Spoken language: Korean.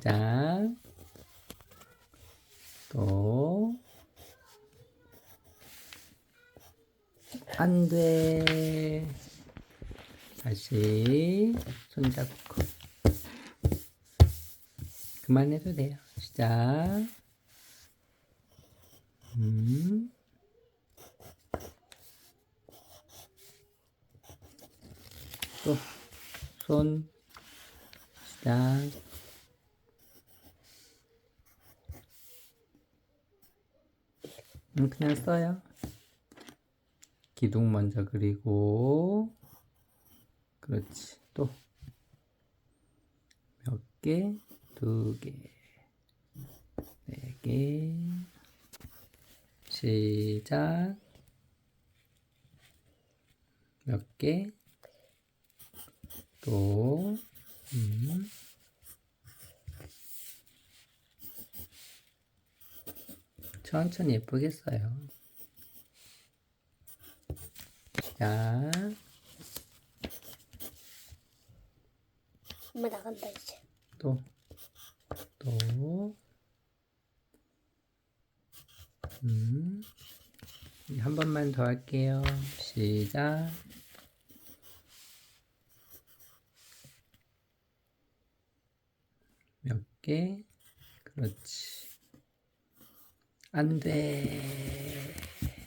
자, 또, 안 돼. 다시, 손잡고. 그만해도 돼요. 시작. 음. 또, 손, 시작. 그냥 써요. 기둥 먼저 그리고, 그렇지. 또, 몇 개? 두 개, 네 개. 시작. 몇 개? 또, 음. 천천히 예쁘게 써요. 자, 엄마 나간다 이제. 또, 또, 음, 한 번만 더 할게요. 시작. 몇 개? 그렇지. 안 돼.